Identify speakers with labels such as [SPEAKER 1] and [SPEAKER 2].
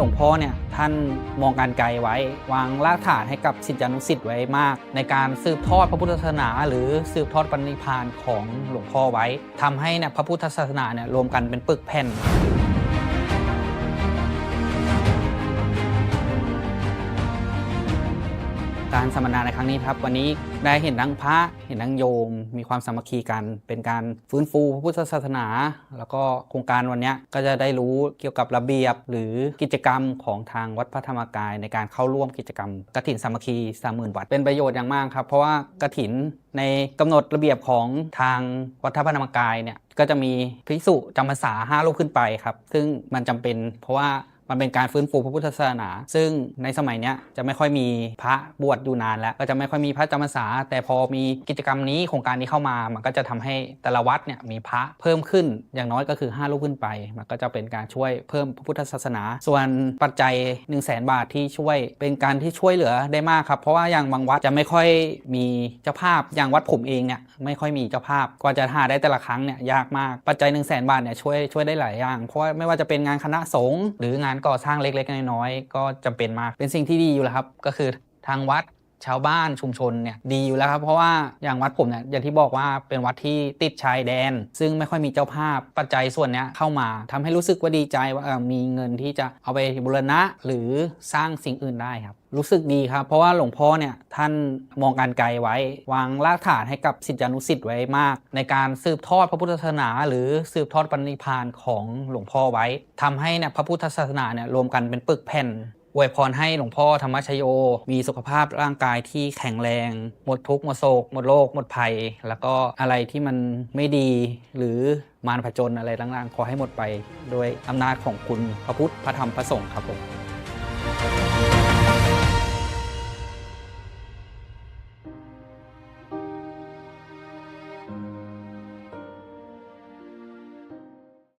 [SPEAKER 1] หลวงพ่อเนี่ยท่านมองการไกลไว้ วางรากฐานให้กับสิทธิอนุสิทธิ์ไว้มาก ในการสืบทอดพระพุทธศาสนา หรือสืบทอดปณิพานของหลวงพ่อไว้ทำให้เนี่ยพระพุทธศาสนาเนี่ยรวมกันเป็นปึกแผ่น การสัมมนาในครั้งนี้ครับ วันนี้ได้เห็นทั้งพระเห็นทั้งโยม มีความสามัคคีกัน เป็นการฟื้นฟูพระพุทธศาสนา แล้วก็โครงการวันนี้ก็จะได้รู้เกี่ยวกับระเบียบ หรือกิจกรรมของทางวัดพระธรรมกาย ในการเข้าร่วมกิจกรรมกฐินสามัคคีสามหมื่นวัดเป็นประโยชน์อย่างมากครับ เพราะว่ากฐินในกำหนดระเบียบของทางวัดพระธรรมกายเนี่ยก็จะมีภิกษุจำพรรษาห้ารูปขึ้นไปครับ ซึ่งมันจำเป็นเพราะว่า มันเป็นการฟื้นฟูพระพุทธศาสนา ซึ่งในสมัยนี้จะไม่ค่อยมีพระบวชอยู่นานแล้ว ก็จะไม่ค่อยมีพระจำพรรษา แต่พอมีกิจกรรมนี้โครงการนี้เข้ามา มันก็จะทำให้แต่ละวัดเนี่ยมีพระเพิ่มขึ้นอย่างน้อยก็คือ 5 ลูกขึ้นไป มันก็จะเป็นการช่วยเพิ่มพระพุทธศาสนา ส่วนปัจจัย 1 0 0 0 0แบาทที่ช่วยเป็นการที่ช่วยเหลือได้มากครับ เพราะว่าอย่างบางวัดจะไม่ค่อยมีเจ้าภาพอย่างวัดผมเองเนี่ยไม่ค่อยมีเจ้าภาพกว่าจะหาได้แต่ละครั้งเนี่ยยากมากปัจจัย 1 0 0 0 0แบาทเนี่ยช่วยช่วยได้หลายอย่าง เพราะว่าไม่ว่าจะเป็นงานคณะสงฆ์หรืองานก่อสร้างเล็กๆน้อยๆก็จำเป็นมาก เป็นสิ่งที่ดีอยู่แล้วครับ ก็คือทางวัด ชาวบ้านชุมชนเนี่ยดีอยู่แล้วครับ เพราะว่าอย่างวัดผมเนี่ยอย่างที่บอกว่าเป็นวัดที่ติดชายแดน ซึ่งไม่ค่อยมีเจ้าภาพปัจจัยส่วนเนี้ยเข้ามาทำให้รู้สึกว่าดีใจว่าเออมีเงินที่จะเอาไปบูรณะหรือสร้างสิ่งอื่นได้ครับรู้สึกดีครับ เพราะว่าหลวงพ่อเนี่ยท่านมองการไกลไว้ วางรากฐานให้กับศิษยานุศิษย์ไว้มาก ในการสืบทอดพระพุทธศาสนา หรือสืบทอดปณิพานของหลวงพ่อไว้ทำให้เนี่ยพระพุทธศาสนาเนี่ยรวมกันเป็นปึกแผ่น อวยพรให้หลวงพ่อธรรมชโย มีสุขภาพร่างกายที่แข็งแรง หมดทุกข์หมดโศก หมดโรคหมดภัย แล้วก็อะไรที่มันไม่ดีหรือมารผจญอะไรต่างๆ ขอให้หมดไป โดยอำนาจของคุณพระพุทธพระธรรมพระสงฆ์ครับผม